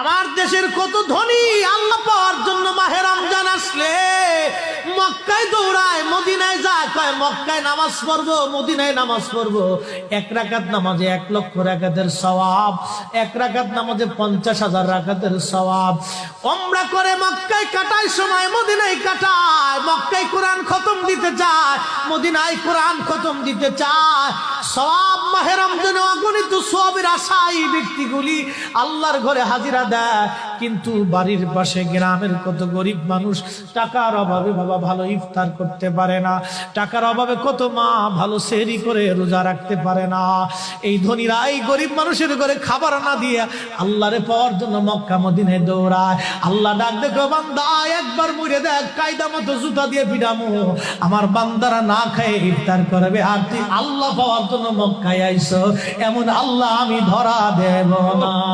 আমার দেশের কত ধনী আল্লাহ পাওয়ার জন্য মাহে রমজান আসলে। মক্কায় দৌড়ায়, মদিনায় যায়, কয়, মক্কায় নামাজ পড়ব, মদিনায় নামাজ পড়ব। এক রাকাত নামাজে এক লক্ষ রাকাতের সওয়াব, এক রাকাত নামাজে পঞ্চাশ হাজার রাকাতের সওয়াব। ওমরা করে মক্কায় কাটায়, সময় মদিনায় কাটায়। মক্কায় কোরআন খতম দিতে চায়, মদিনায় কোরআন খতম দিতে চায়। সওয়াব মাহে রমজানে অগণিত সবের আশাই ব্যক্তিগুলি আল্লাহর ঘরে হাজিরা দেয়। কিন্তু বাড়ির পাশে গ্রামের কত গরিব মানুষ টাকার অভাবে বাবা ভালো ইফতার করতে পারে না, টাকার অভাবে কত মা ভালো সেরি করে রোজা রাখতে পারে না। এই ধনীরা, এই গরিব মানুষের ঘরে খাবার না দিয়ে আল্লাহরে পাওয়ার জন্য মক্কা মদিনে দৌড়ায়। আল্লাহ ডাক দেখো, বান্দা, একবার মুড়ে দেখ, কায়দা মতো জুতা দিয়ে পিডামো আমার বান্দারা না খায়, ইফতার করবে। আর তুই আল্লাহ পাওয়ার জন্য মক্কায় আইসো। এমন আল্লাহ আমি ধরা দেব না।